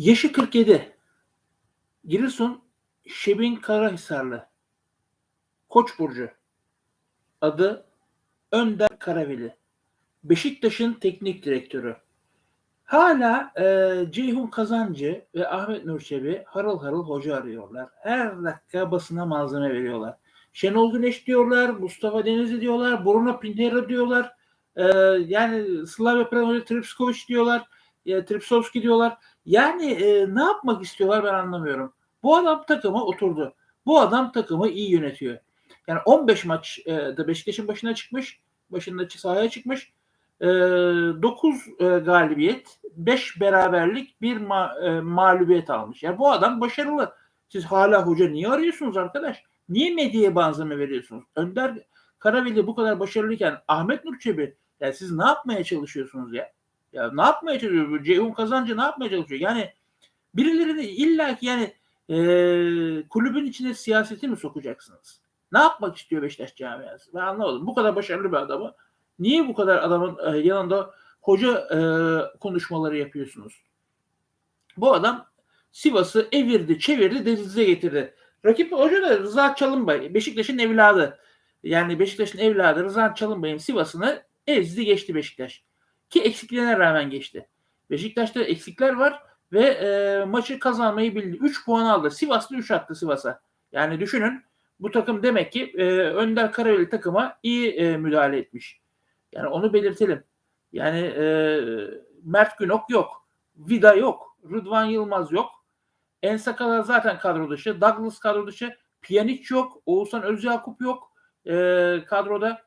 Yaşı 47. Giresun Şebin Karahisarlı. Koç burcu. Adı Önder Karaveli. Beşiktaş'ın teknik direktörü. Hala e, Ceyhun Kazancı ve Ahmet Nurçebi harıl harıl hoca arıyorlar. Her dakika basına malzeme veriyorlar. Şenol Güneş diyorlar, Mustafa Denizli diyorlar, Bruno Pinheiro diyorlar. E, yani Slavia Prahovic Tripskovic diyorlar, e, Tripsovski diyorlar. Yani e, ne yapmak istiyorlar ben anlamıyorum. Bu adam takımı oturdu. Bu adam takımı iyi yönetiyor. Yani 15 maç e, da Beşiktaş'ın başına çıkmış. Başında sahaya çıkmış. E, 9 e, galibiyet, 5 beraberlik, 1 ma- e, mağlubiyet almış. Yani bu adam başarılı. Siz hala hoca niye arıyorsunuz arkadaş? Niye medyaya malzeme veriyorsunuz? Önder Karaveli bu kadar başarılıyken Ahmet Nur Çebi yani siz ne yapmaya çalışıyorsunuz ya? Ya ne yapmaya çalışıyor? Ceyhun Kazancı ne yapmaya çalışıyor? Yani birilerini illa ki yani e, kulübün içine siyaseti mi sokacaksınız? Ne yapmak istiyor Beşiktaş camiası? Ben anlamadım. Bu kadar başarılı bir adamı niye bu kadar adamın e, yanında hoca e, konuşmaları yapıyorsunuz? Bu adam Sivas'ı evirdi, çevirdi, denize getirdi. Rakip hoca da Rıza Çalınbay, Beşiktaş'ın evladı. Yani Beşiktaş'ın evladı Rıza Çalınbay'ın Sivas'ını ezdi geçti Beşiktaş. Ki eksikliğine rağmen geçti. Beşiktaş'ta eksikler var ve e, maçı kazanmayı bildi. 3 puan aldı. Sivas'ta 3 attı Sivas'a. Yani düşünün bu takım demek ki e, Önder Karaveli takıma iyi e, müdahale etmiş. Yani onu belirtelim. Yani e, Mert Günok yok. Vida yok. Rıdvan Yılmaz yok. Ensakala zaten kadro dışı. Douglas kadro dışı. Pjanic yok. Oğuzhan Özyakup yok. E, kadroda.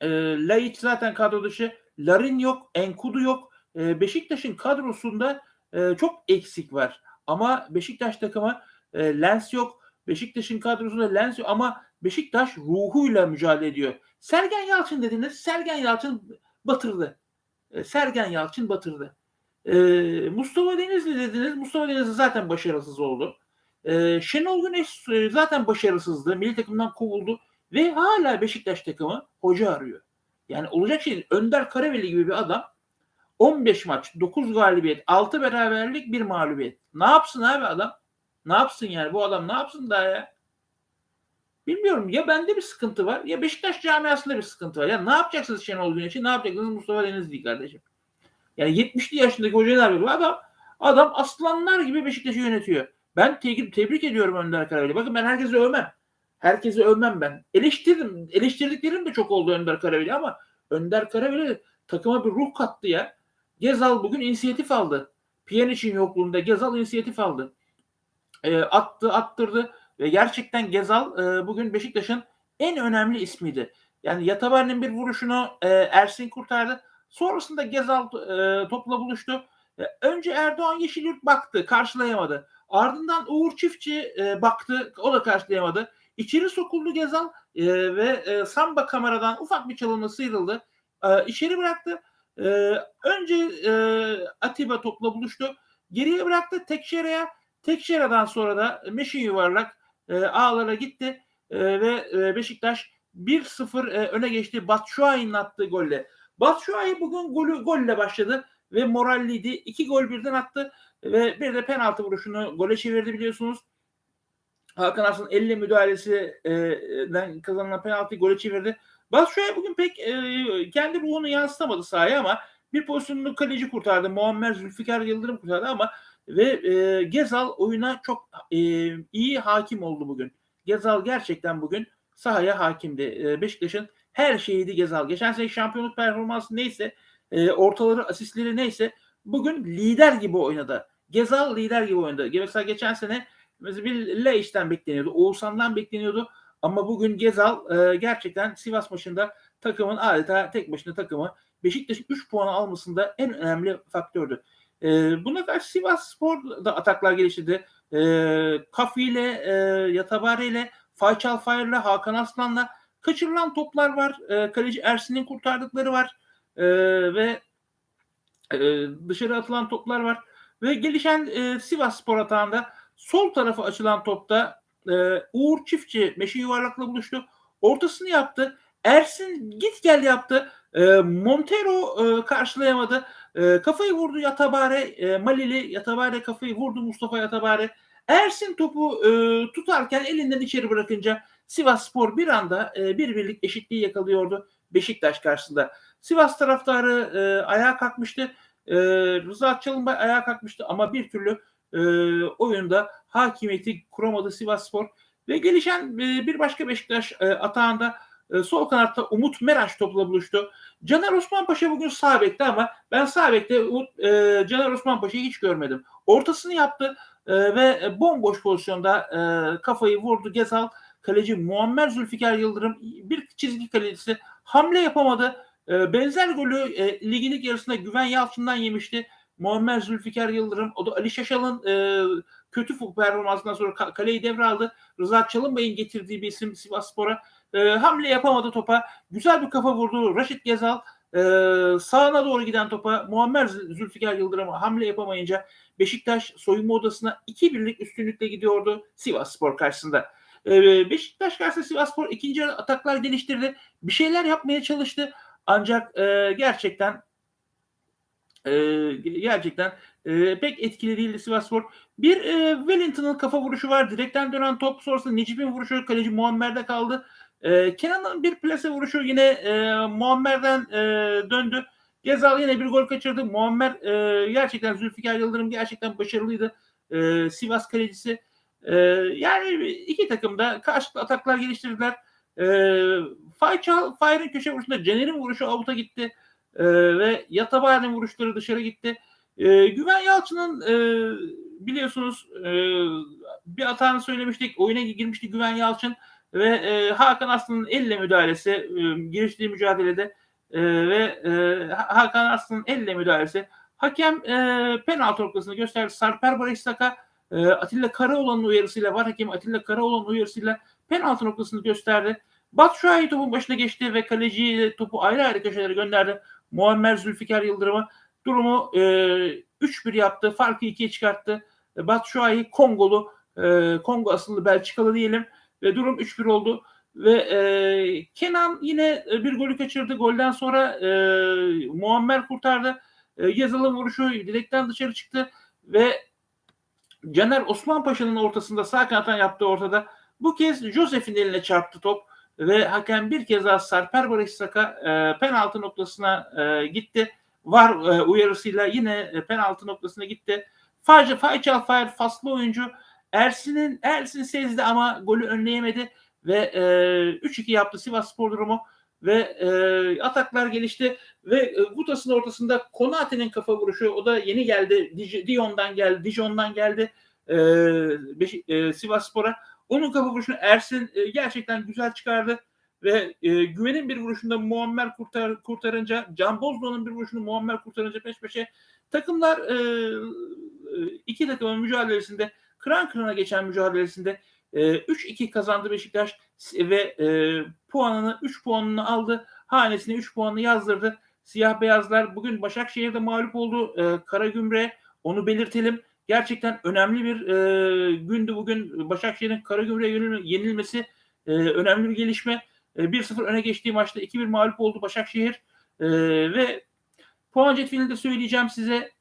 E, Laiç zaten kadro dışı. Larin yok. Enkudu yok. E, Beşiktaş'ın kadrosunda e, çok eksik var. Ama Beşiktaş takımı e, Lens yok. Beşiktaş'ın kadrosunda Lens yok. Ama Beşiktaş ruhuyla mücadele ediyor. Sergen Yalçın dediniz. Sergen Yalçın batırdı. E, Sergen Yalçın batırdı. E, Mustafa Denizli dediniz. Mustafa Denizli zaten başarısız oldu. E, Şenol Güneş e, zaten başarısızdı. Milli takımdan kovuldu. Ve hala Beşiktaş takımı hoca arıyor. Yani olacak şey. Önder Karaveli gibi bir adam 15 maç, 9 galibiyet, 6 beraberlik, 1 mağlubiyet. Ne yapsın abi adam? Ne yapsın yani? Bu adam ne yapsın daha ya? Bilmiyorum ya bende bir sıkıntı var ya Beşiktaş camiasında bir sıkıntı var. Ya ne yapacaksınız Şenol Güneş'i? Ne yapacaksınız Mustafa Denizli kardeşim? Yani 70'li yaşındaki hocalar böyle adam adam aslanlar gibi Beşiktaş'ı yönetiyor. Ben te- tebrik ediyorum Önder Karaveli. Bakın ben herkesi övmem. Herkesi övmem ben. Eleştirdim. Eleştirdiklerim de çok oldu Önder Karaveli ama Önder Karaveli takıma bir ruh kattı ya. Gezal bugün inisiyatif aldı. Pjanic'in yokluğunda Gezal inisiyatif aldı. E, attı, attırdı ve gerçekten Gezal e, bugün Beşiktaş'ın en önemli ismiydi. Yani Yatabar'ın bir vuruşunu e, Ersin kurtardı. Sonrasında Gezal e, topla buluştu. E, önce Erdoğan Yeşilyurt baktı, karşılayamadı. Ardından Uğur Çiftçi e, baktı, o da karşılayamadı. İçeri sokuldu Gezal e, ve e, Samba kameradan ufak bir çalımla sıyrıldı. E, içeri bıraktı. E, önce e, Atiba topla buluştu. Geriye bıraktı Tekşere'ye. Tekşere'den sonra da Meşin yuvarlak e, ağlara gitti e, ve e, Beşiktaş 1-0 e, öne geçti. Batshuayi'nin attığı golle. Batshuayi bugün golü golle başladı ve moralliydi. İki gol birden attı ve bir de penaltı vuruşunu gole çevirdi biliyorsunuz. Hakan Arslan elle müdahalesinden kazanılan penaltıyı gole çevirdi. Batshuayi bugün pek e, kendi ruhunu yansıtamadı sahaya ama bir pozisyonunu kaleci kurtardı. Muammer Zülfikar Yıldırım kurtardı ama ve e, Gezal oyuna çok e, iyi hakim oldu bugün. Gezal gerçekten bugün sahaya hakimdi. Beşiktaş'ın her şeyiydi Gezal. Geçen sene şampiyonluk performansı neyse, ortaları, asistleri neyse bugün lider gibi oynadı. Gezal lider gibi oynadı. Mesela geçen sene mesela bir Leiç'ten bekleniyordu, Oğuzhan'dan bekleniyordu. Ama bugün Gezal e, gerçekten Sivas maçında takımın adeta tek başına takımı Beşiktaş'ın 3 puan almasında en önemli faktördü. E, buna karşı Sivas Spor da ataklar geliştirdi. E, Kafi ile, e, Yatabare ile, Fayçal Fayır'la, Hakan Aslan'la kaçırılan toplar var. E, kaleci Ersin'in kurtardıkları var. E, ve e, dışarı atılan toplar var. Ve gelişen e, Sivas Spor atağında sol tarafa açılan topta e, Uğur Çiftçi meşe yuvarlakla buluştu. Ortasını yaptı. Ersin git gel yaptı. E, Montero e, karşılayamadı. E, kafayı vurdu Yatabare, e, Malili Yatabare kafayı vurdu Mustafa Yatabare. Ersin topu e, tutarken elinden içeri bırakınca Sivas Spor bir anda e, bir birlik eşitliği yakalıyordu Beşiktaş karşısında. Sivas taraftarı e, ayağa kalkmıştı. E, Rıza Çalınbay ayağa kalkmıştı ama bir türlü e, oyunda hakimiyeti kuramadı Sivas Spor. Ve gelişen e, bir başka Beşiktaş e, atağında e, sol kanatta Umut Meraş topla buluştu. Caner Osman Paşa bugün sağ ama ben sağ Umut, e, Caner Osman Paşa'yı hiç görmedim. Ortasını yaptı e, ve bomboş pozisyonda e, kafayı vurdu Gezal. Kaleci Muammer Zülfikar Yıldırım bir çizgi kalecisi hamle yapamadı. E, benzer golü e, ligin ilk yarısında Güven Yalçın'dan yemişti. Muammer Zülfikar Yıldırım o da Ali Şaşal'ın e, kötü performansından sonra ka- kaleyi devraldı. Rıza Çalınbay'ın getirdiği bir isim Sivas Spor'a. E, hamle yapamadı topa. Güzel bir kafa vurdu. Raşit Gezal e, sağına doğru giden topa Muammer Zülfikar Yıldırım hamle yapamayınca Beşiktaş soyunma odasına iki birlik üstünlükle gidiyordu Sivas Spor karşısında. E, Beşiktaş karşısında Sivas Spor ikinci ataklar geliştirdi. Bir şeyler yapmaya çalıştı. Ancak e, gerçekten e, gerçekten e, pek etkili değildi Sivasspor. Bir e, Wellington'ın kafa vuruşu var. Direkten dönen top sonrasında Necip'in vuruşu kaleci Muammer'de kaldı. E, Kenan'ın bir plase vuruşu yine e, Muammer'den e, döndü. Gezal yine bir gol kaçırdı. Muammer e, gerçekten Zülfikar Yıldırım gerçekten başarılıydı. E, Sivas kalecisi. E, yani iki takım da karşılıklı ataklar geliştirdiler. E, Fayçal, Fayır'ın köşe vuruşunda Caner'in vuruşu avuta gitti. E, ve Yatabay'ın vuruşları dışarı gitti. E, Güven Yalçın'ın e, biliyorsunuz e, bir hatanı söylemiştik. Oyuna girmişti Güven Yalçın ve e, Hakan Aslı'nın elle müdahalesi e, giriştiği mücadelede e, ve e, Hakan Aslı'nın elle müdahalesi hakem e, penaltı noktasını gösterdi. Sarper Barış Saka e, Atilla Karaoğlan'ın uyarısıyla var hakem Atilla Karaoğlan'ın uyarısıyla penaltı noktasını gösterdi. Batshuayi topun başına geçti ve kaleci topu ayrı ayrı köşelere gönderdi. Muammer Zülfikar Yıldırım'a durumu e, 3-1 yaptı. Farkı 2'ye çıkarttı. E, Batshuayi Kongolu, e, Kongo asıllı Belçikalı diyelim ve durum 3-1 oldu. Ve e, Kenan yine bir golü kaçırdı. Golden sonra e, Muammer kurtardı. E, Yazılım vuruşu direkten dışarı çıktı ve Caner Osman Paşa'nın ortasında sağ kanattan yaptığı ortada. Bu kez Josef'in eline çarptı top ve hakem bir kez daha Sarper Barış Saka e, penaltı noktasına e, gitti. Var e, uyarısıyla yine e, penaltı noktasına gitti. Fayca Fayçal Fayr faslı oyuncu Ersin'in Ersin sezdi ama golü önleyemedi. Ve e, 3-2 yaptı Sivas Spor durumu. Ve e, ataklar gelişti. Ve e, Gutas'ın ortasında Konate'nin kafa vuruşu o da yeni geldi. Dion'dan geldi Dijon'dan geldi. E, Beş, e, Sivas Spor'a onun kafa vuruşunu Ersin e, gerçekten güzel çıkardı ve e, Güven'in bir vuruşunda Muammer kurtar, kurtarınca Can Bozdoğan'ın bir vuruşunu Muammer kurtarınca peş peşe takımlar e, iki takımın mücadelesinde kıran kırana geçen mücadelesinde e, 3-2 kazandı Beşiktaş ve e, puanını 3 puanını aldı. Hanesine 3 puanını yazdırdı. Siyah beyazlar bugün Başakşehir'de mağlup oldu. E, Karagümre onu belirtelim. Gerçekten önemli bir e, gündü bugün. Başakşehir'in Karagümre'ye yenilmesi e, önemli bir gelişme. E, 1-0 öne geçtiği maçta 2-1 mağlup oldu Başakşehir. E, ve puan cetvelini de söyleyeceğim size.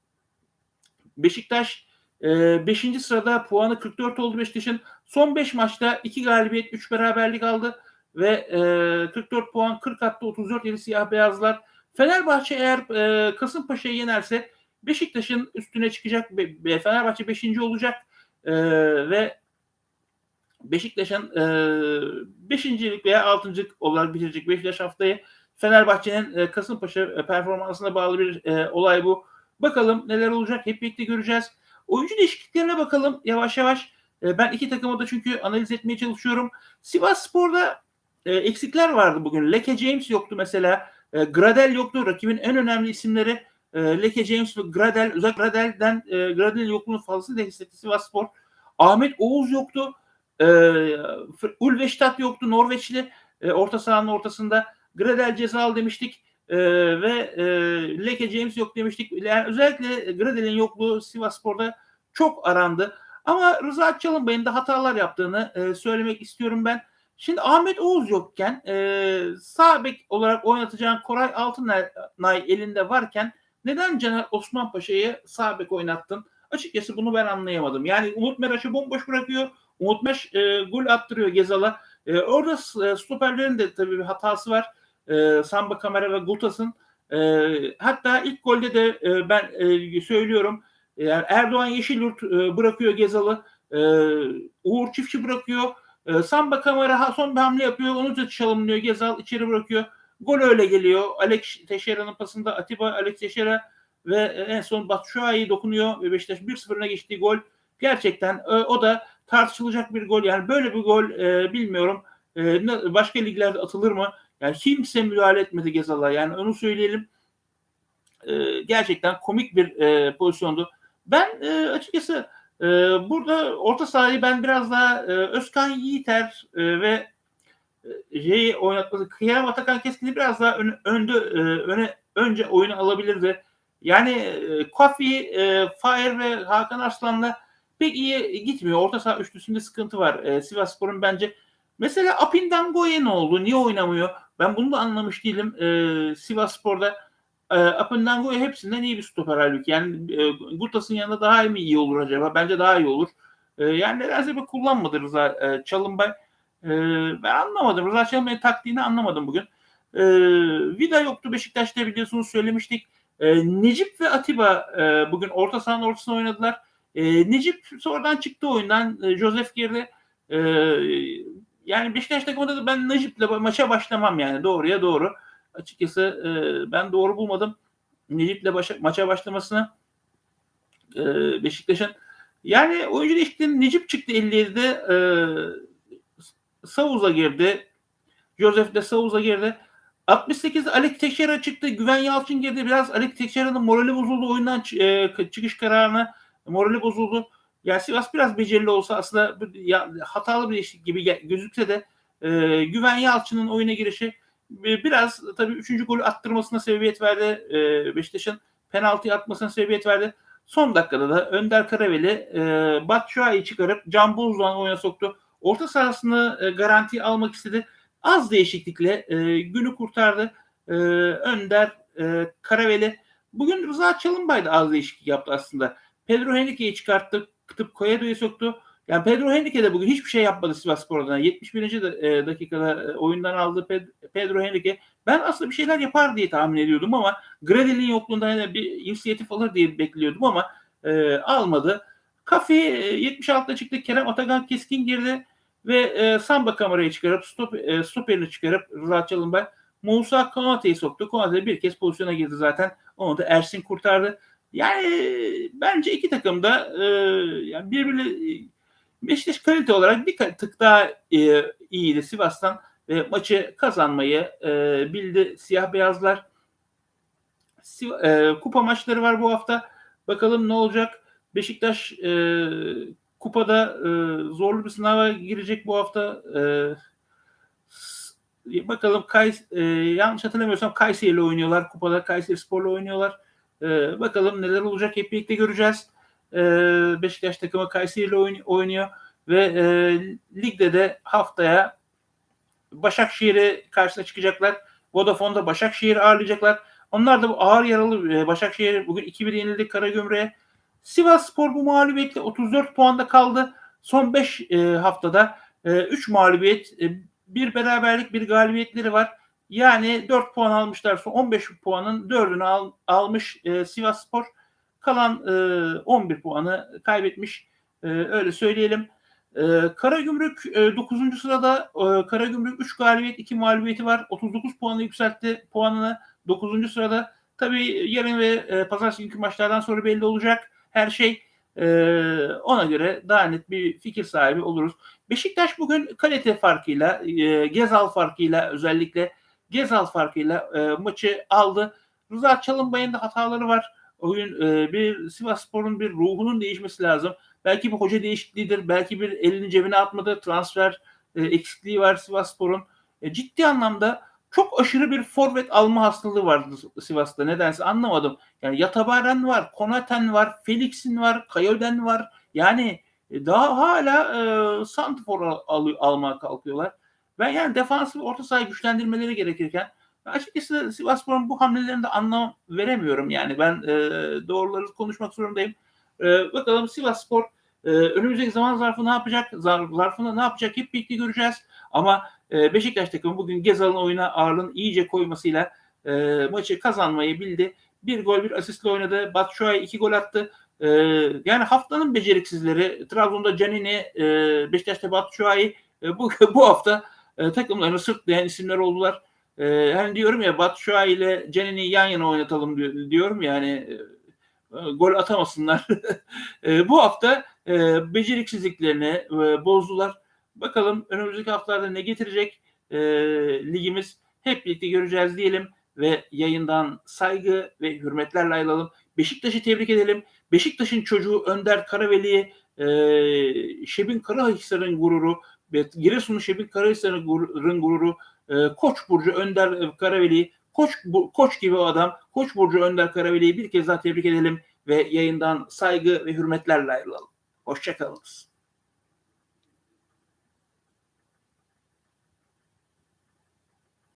Beşiktaş 5. E, sırada puanı 44 oldu Beşiktaş'ın. Son 5 maçta 2 galibiyet 3 beraberlik aldı ve e, 44 puan 40 hatta 34 yeri siyah beyazlar. Fenerbahçe eğer e, Kasımpaşa'yı yenerse Beşiktaş'ın üstüne çıkacak. Fenerbahçe 5. olacak e, ve Beşiktaş'ın e, 5. veya 6. olarak bitirecek Beşiktaş haftayı. Fenerbahçe'nin e, Kasımpaşa performansına bağlı bir e, olay bu. Bakalım neler olacak hep birlikte göreceğiz. Oyuncu değişikliklerine bakalım yavaş yavaş. E, ben iki takımı da çünkü analiz etmeye çalışıyorum. Sivas Spor'da e, eksikler vardı bugün. Leke James yoktu mesela. E, Gradel yoktu. Rakibin en önemli isimleri e, Leke James ve Gradel. Özellikle Gradel'den e, Gradel yokluğunu fazlasıyla hissetti Sivas Spor. Ahmet Oğuz yoktu. E, Ulveştat yoktu. Norveçli e, orta sahanın ortasında. Gradel cezalı demiştik. E, ve e, Leke James yok demiştik. Yani özellikle Gradel'in yokluğu Sivas Spor'da çok arandı. Ama Rıza Çalınbay'ın da hatalar yaptığını e, söylemek istiyorum ben. Şimdi Ahmet Oğuz yokken e, sağ bek olarak oynatacağın Koray Altınay elinde varken neden Caner Osman Paşa'yı sağ bek oynattın? Açıkçası bunu ben anlayamadım. Yani Umut Meraş'ı bomboş bırakıyor. Umut Meraş e, gol attırıyor Gezal'a. E, orada e, stoperlerin de tabii bir hatası var. E, Samba Kamera ve Gutas'ın. E, hatta ilk golde de e, ben e, söylüyorum yani Erdoğan Yeşilyurt e, bırakıyor Gezal'ı. E, Uğur Çiftçi bırakıyor. E, Samba Kamera son bir hamle yapıyor. Onu da çalımlıyor. Gezal içeri bırakıyor. Gol öyle geliyor. Alex Teixeira'nın pasında Atiba Alex Teixeira ve en son Batshuayi dokunuyor ve Beşiktaş 1-0'ına geçtiği gol gerçekten e, o da tartışılacak bir gol. Yani böyle bir gol e, bilmiyorum. E, başka liglerde atılır mı? Yani kimse müdahale etmedi Gezal'a. Yani onu söyleyelim. E, gerçekten komik bir e, pozisyondu. Ben e, açıkçası e, burada orta sahayı ben biraz daha e, Özkan Yiğiter e, ve e, şeyi oynatması Kıyam Atakan Keskin'i biraz daha ön, önde e, öne önce oyunu alabilirdi. Yani e, Kofi, e, ve Hakan Arslan'la pek iyi gitmiyor. Orta saha üçlüsünde sıkıntı var. E, Sivas Spor'un bence mesela Apindango'ya ne oldu? Niye oynamıyor? Ben bunu da anlamış değilim. E, Sivas Spor'da e, Apindango'ya hepsinden iyi bir stoper halbuki. Yani e, Gutas'ın yanında daha mı iyi olur acaba? Bence daha iyi olur. E, yani nedense bir kullanmadı Rıza e, Çalınbay. E, ben anlamadım. Rıza Çalınbay'ın taktiğini anlamadım bugün. E, Vida yoktu Beşiktaş'ta biliyorsunuz söylemiştik. E, Necip ve Atiba e, bugün orta sahanın ortasına oynadılar. E, Necip sonradan çıktı oyundan. E, Joseph girdi. E, yani Beşiktaş takımında da ben Necip'le maça başlamam yani doğruya doğru. Açıkçası e, ben doğru bulmadım. Necip'le başa, maça başlamasını e, Beşiktaş'ın. Yani oyuncu değişikliğinde Necip çıktı 57'de e, Savuz'a girdi. Joseph de Savuz'a girdi. 68'de Alex Teixeira çıktı. Güven Yalçın girdi. Biraz Alex Teixeira'nın morali bozuldu. Oyundan e, çıkış kararına morali bozuldu. Yani Sivas biraz becerili olsa aslında hatalı bir değişiklik gibi gözükse de e, Güven Yalçın'ın oyuna girişi biraz tabii üçüncü golü attırmasına sebebiyet verdi. E, Beşiktaş'ın penaltıyı atmasına sebebiyet verdi. Son dakikada da Önder Karaveli e, Batshuayi'yi çıkarıp Can Bozdoğan oyuna soktu. Orta sahasını e, garanti almak istedi. Az değişiklikle e, günü kurtardı. E, Önder e, Karaveli. Bugün Rıza Çalınbay da az değişiklik yaptı aslında. Pedro Henrique'yi çıkarttı. Kıtıp Koyado'yu soktu. Yani Pedro Henrique de bugün hiçbir şey yapmadı Sivas Spor'dan. 71. De, e, dakikada e, oyundan aldı Pedro Henrique. Ben aslında bir şeyler yapar diye tahmin ediyordum ama Gradel'in yokluğunda yani bir inisiyatif alır diye bekliyordum ama e, almadı. Kafi e, 76'da çıktı. Kerem Atakan Keskin girdi ve e, Samba kamerayı çıkarıp stop, e, stoperini çıkarıp Rıza Çalınbay Musa Konate'yi soktu. Konate bir kez pozisyona girdi zaten. Onu da Ersin kurtardı. Yani bence iki takım da e, yani birbirine Beşiktaş kalite olarak bir tık daha e, iyiydi Sivas'tan ve maçı kazanmayı e, bildi siyah beyazlar. E, kupa maçları var bu hafta. Bakalım ne olacak. Beşiktaş e, kupada e, zorlu bir sınava girecek bu hafta. E, bakalım Kays, e, yanlış hatırlamıyorsam Kayseri ile oynuyorlar. Kupada Kayseri Spor'la oynuyorlar. E, bakalım neler olacak hep birlikte göreceğiz. E, Beşiktaş takımı Kayseri ile oynuyor ve e, ligde de haftaya Başakşehir'e karşısına çıkacaklar. Vodafone'da Başakşehir ağırlayacaklar. Onlar da bu ağır yaralı e, Başakşehir bugün 2-1 yenildi Karagümrük'e. Sivas Spor bu mağlubiyetle 34 puanda kaldı. Son 5 e, haftada e, 3 mağlubiyet, e, bir beraberlik, bir galibiyetleri var. Yani 4 puan almışlar. Son 15 puanın 4'ünü al, almış e, Sivas Spor. Kalan e, 11 puanı kaybetmiş. E, öyle söyleyelim. E, Karagümrük e, 9. sırada. E, Karagümrük 3 galibiyet 2 mağlubiyeti var. 39 puanı yükseltti puanını 9. sırada. Tabii yarın ve e, pazartesi günkü maçlardan sonra belli olacak her şey. E, ona göre daha net bir fikir sahibi oluruz. Beşiktaş bugün kalite farkıyla, e, Gezal farkıyla özellikle Gezal farkıyla e, maçı aldı. Rıza Çalınbay'ın da hataları var. Oyun e, bir Sivas Spor'un bir ruhunun değişmesi lazım. Belki bir hoca değişikliğidir. Belki bir elini cebine atmadı. Transfer e, eksikliği var Sivas Spor'un. E, ciddi anlamda çok aşırı bir forvet alma hastalığı vardı Sivas'ta. Nedense anlamadım. Yani Yatabaren var, Konaten var, Felix'in var, Kayoden var. Yani e, daha hala e, Santifor al, al, almaya kalkıyorlar. Ben yani defansif orta sahayı güçlendirmeleri gerekirken Açıkçası Sivasspor'un bu hamlelerinde anlam veremiyorum. Yani ben e, doğruları konuşmak zorundayım. E, bakalım Sivasspor e, önümüzdeki zaman zarfı ne yapacak? Zar, zarfında ne yapacak? Hep birlikte göreceğiz. Ama e, Beşiktaş takımı bugün Gezal'ın oyuna ağırlığını iyice koymasıyla e, maçı kazanmayı bildi. Bir gol bir asistle oynadı. Batshuayi iki gol attı. E, yani haftanın beceriksizleri Trabzon'da Canini, e, Beşiktaş'ta Batshuayi e, bu, bu hafta e, takımlarını sırtlayan isimler oldular. E, hani diyorum ya Batshuayi ile Canini yan yana oynatalım diyor, diyorum yani e, e, gol atamasınlar. e, bu hafta e, beceriksizliklerini e, bozdular. Bakalım önümüzdeki haftalarda ne getirecek e, ligimiz hep birlikte göreceğiz diyelim ve yayından saygı ve hürmetlerle ayrılalım. Beşiktaş'ı tebrik edelim. Beşiktaş'ın çocuğu Önder Karaveli'yi e, Şebin Karahisar'ın gururu ve Giresun'un Şebin Karahisar'ın gururu e, Koç Burcu Önder Karaveli'yi Koç, koç gibi o adam. Koç Burcu Önder Karaveli'yi bir kez daha tebrik edelim ve yayından saygı ve hürmetlerle ayrılalım. Hoşçakalınız.